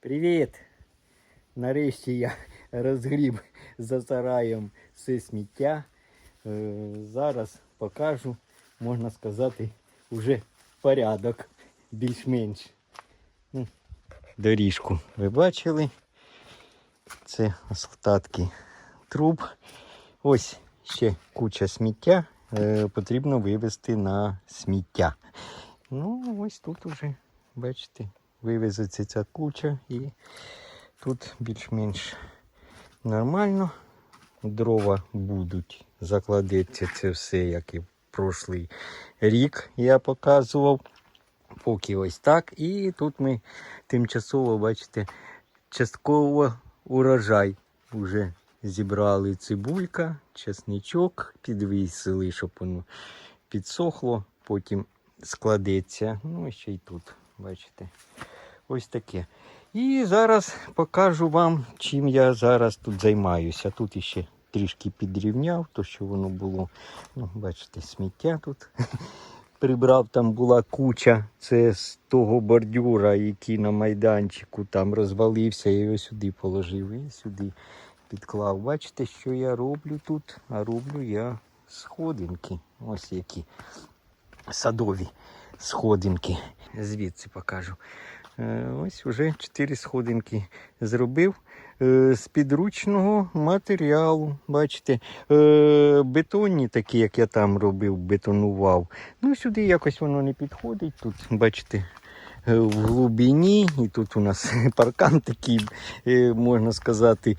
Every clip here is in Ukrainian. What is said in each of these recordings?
Привіт! Нарешті я розгріб за сараєм все сміття. Е, Зараз покажу, можна сказати, уже порядок більш-менш. Ну, Доріжку ви бачили. Це остатки труб. Ось ще куча сміття. Е, Потрібно вивезти на сміття. Ну, ось тут уже, бачите, вивезеться ця куча і тут більш-менш нормально. Дрова будуть, закладеться це все, як і в прошлий рік я показував. Поки ось так. І тут ми тимчасово, бачите, частково урожай вже зібрали цибулька, чесничок, підвісили, щоб воно підсохло, потім складеться. Ну ще й тут, бачите, ось таке. І зараз покажу вам, чим я зараз тут займаюся. Тут іще трішки підрівняв, то що воно було. Ну, бачите, сміття тут. Прибрав, там була куча, це з того бордюра, який на майданчику там розвалився, я його сюди положив і сюди підклав. Бачите, що я роблю тут? А роблю я сходинки. Ось які садові сходинки. Звідси покажу. Е, Ось вже 4 сходинки зробив е, з підручного матеріалу. Бачите, Е, бетонні, такі, як я там робив, бетонував. Ну, сюди якось воно не підходить. Тут, бачите, в глибині, і тут у нас паркан такий, можна сказати,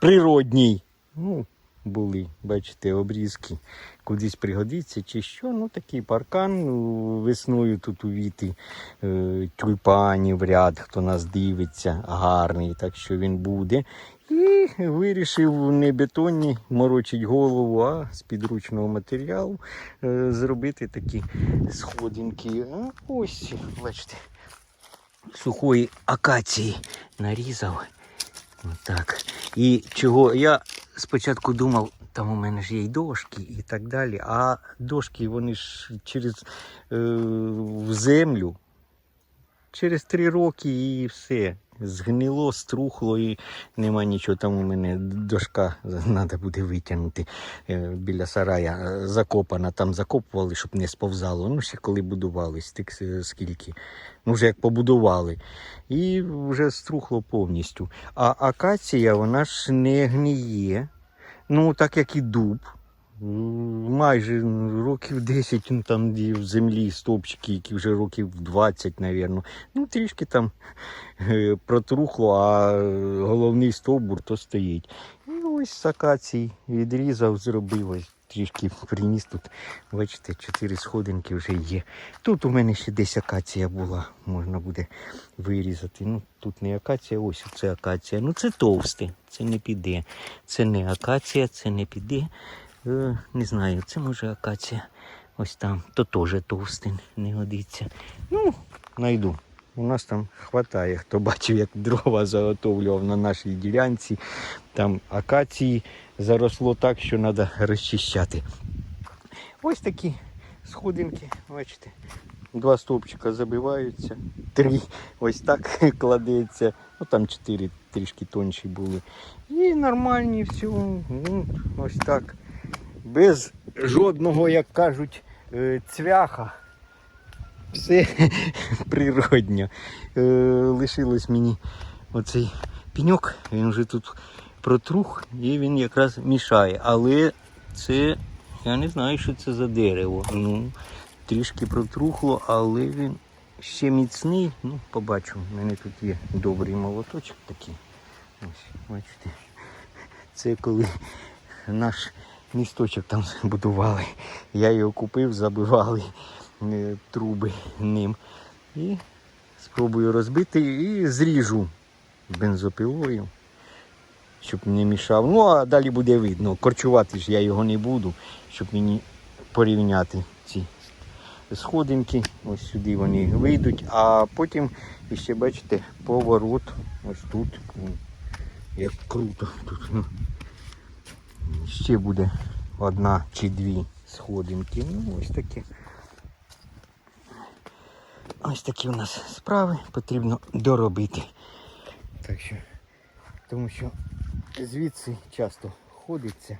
природній. Ну, були, бачите, обрізки, кудись пригодиться чи що. Ну такий паркан. Ну, Весною тут увіти е, тюльпанів ряд, хто нас дивиться, гарний, так що він буде. І вирішив не бетонні морочить голову, а з підручного матеріалу е, зробити такі сходинки. А ось, бачите, сухої акації нарізав. Отак. І чого я спочатку думав, там у мене ж є й дошки і так далі. А дошки вони ж через е, в землю через три роки і все. Згнило, струхло і нема нічого. Там у мене дошка треба буде витягнути е, біля сарая. е, Закопана, там закопували, щоб не сповзало. Ну, ще коли будувались, тих скільки. Ну, вже як побудували. І вже струхло повністю. А акація, вона ж не гниє. Ну, так як і дуб. Майже років 10 ну, там є в землі стовпчики, які вже років 20, мабуть. Ну, трішки там е, протрухло, а головний стовбур то стоїть. І ось з акації відрізав, зробив ось. Трішки приніс тут, бачите, чотири сходинки вже є. Тут у мене ще десь акація була, можна буде вирізати. Ну, тут не акація, ось це акація. Ну це товсте, це не піде. Це не акація, це не піде. Е, не знаю, це може акація. Ось там, то теж товстий, не годиться. Ну, знайду. У нас там хватає, хто бачив, як дрова заготовлював на нашій ділянці. Там акації заросло так, що треба розчищати. Ось такі сходинки, бачите. Два стовпчика забиваються, три ось так кладеться. Ну там чотири трішки тонші були. І нормальні все. Ну, ось так. Без жодного, як кажуть, е, цвяха. Все природньо. Е, Лишилось мені оцей пеньок, він вже тут протрух і він якраз мішає. Але це, я не знаю, що це за дерево. Ну, трішки протрухло, але він ще міцний. Ну, побачу. У мене тут є добрий молоточок такий. Ось, бачите. Це коли наш місточок там будували. Я його купив, забивали труби ним. І спробую розбити і зріжу бензопилою, щоб не мішав. Ну, а далі буде видно. Корчувати ж я його не буду, щоб мені порівняти ці сходинки. Ось сюди вони вийдуть, а потім ще бачите поворот ось тут. Як круто тут. Ще буде одна чи дві сходинки. Ну, ось таке. Ось такі у нас справи потрібно доробити. Так що, тому що звідси часто ходиться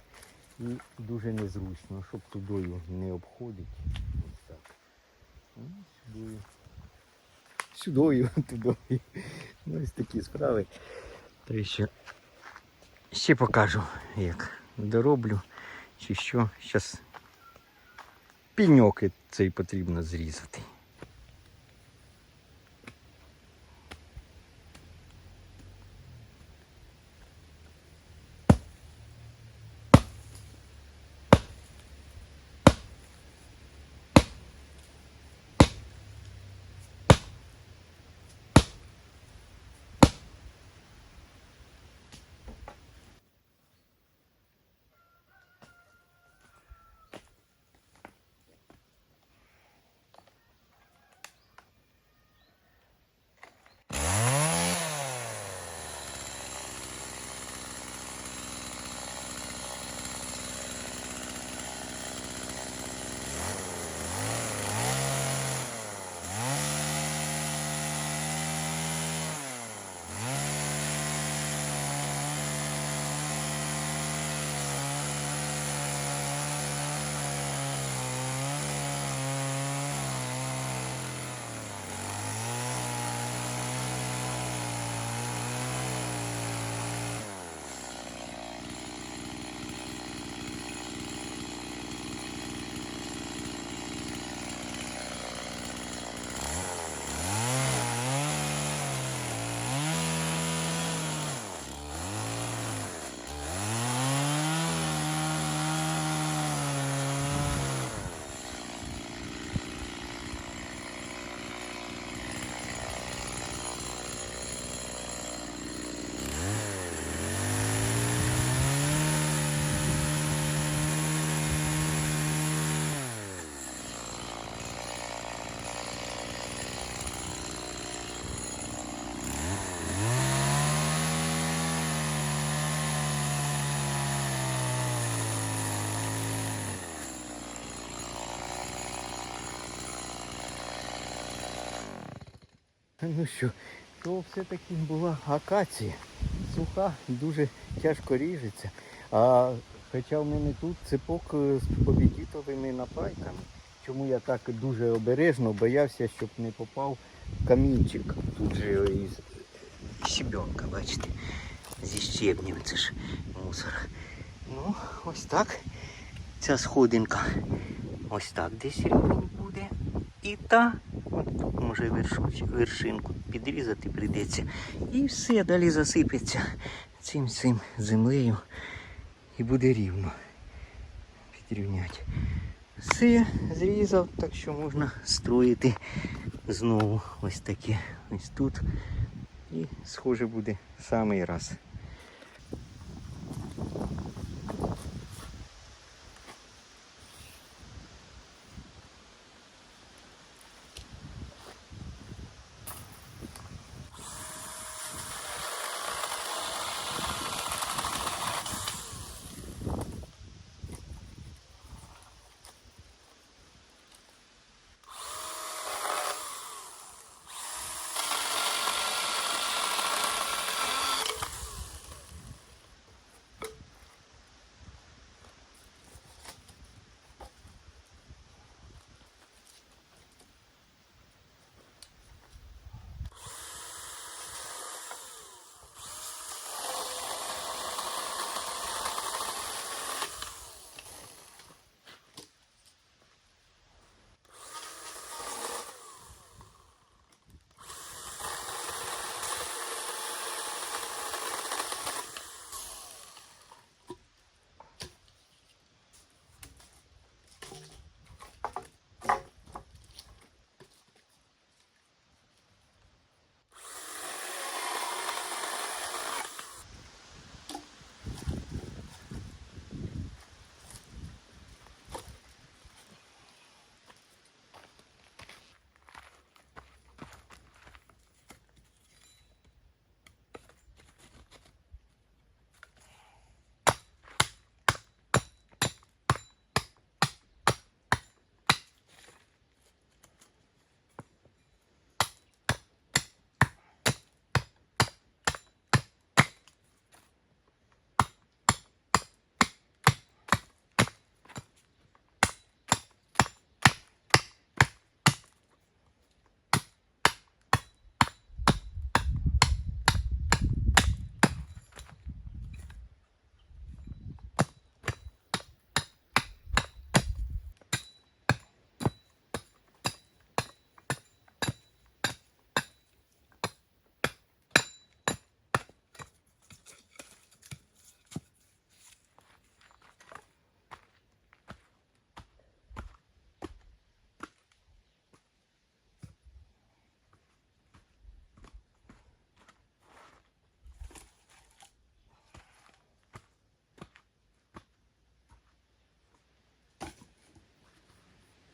і дуже незручно, щоб тудою не обходить. Ось так. Сюдою. Сюдою, тудою. Ну, ось такі справи. Так що ще покажу, як дороблю чи що. Зараз піньоки цей потрібно зрізати. Ну що, то все-таки була акація. Суха, дуже тяжко ріжеться. А хоча в мене тут цепок з побідітовими напайками. Чому я так дуже обережно боявся, щоб не попав камінчик. Тут же із щебенка, бачите, зі щебнем, це ж мусор. Ну, ось так. Ця сходинка. Ось так десь буде. І та, тут може вершинку підрізати прийдеться. І все далі засипеться цим цим землею. І буде рівно. Підрівнять. Все, зрізав, так що можна строїти знову ось таке. Ось тут. І схоже буде самий раз.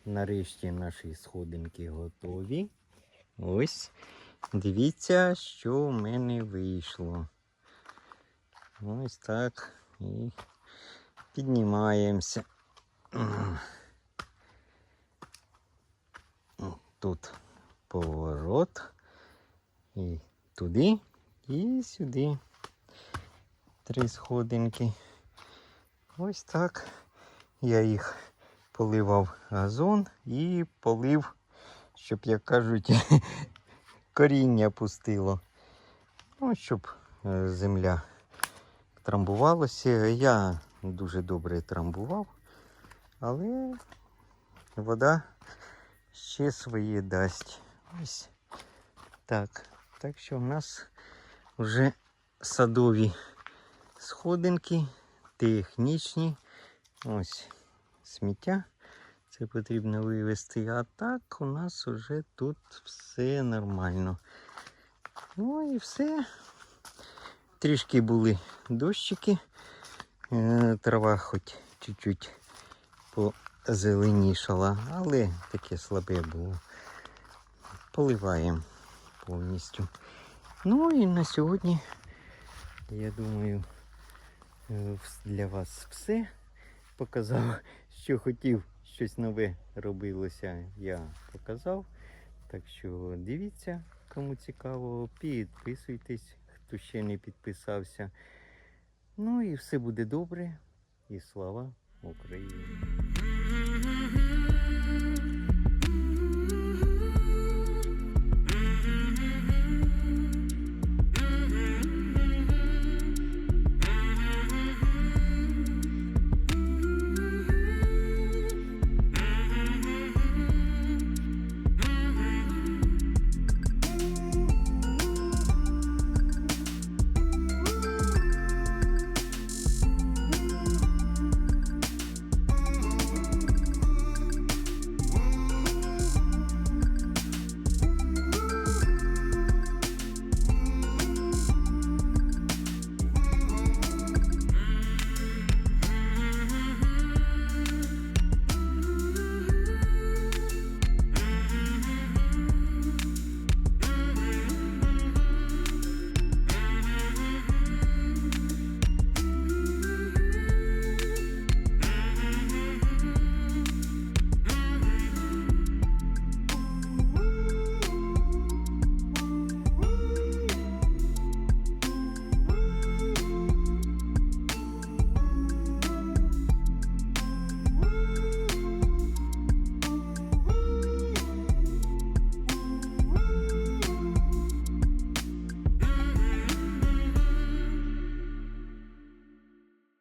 Нарешті наші сходинки готові. Ось. Дивіться, що в мене вийшло. Ось так. І піднімаємося. Тут поворот. І туди, і сюди. Три сходинки. Ось так. Я їх поливав газон і полив, щоб, як кажуть, коріння пустило. Ну, щоб е, земля трамбувалася. Я дуже добре трамбував, але вода ще своє дасть. Ось так. Так що в нас вже садові сходинки, технічні. Ось сміття. Це потрібно вивезти. А так у нас вже тут все нормально. Ну і все. Трішки були дощики. Е, Трава хоч чуть-чуть позеленішала, але таке слабе було. Поливаємо повністю. Ну і на сьогодні, я думаю, е, для вас все. Показав, що хотів щось нове робилося, я показав. Так що дивіться, кому цікаво, підписуйтесь, хто ще не підписався. Ну і все буде добре. І слава Україні!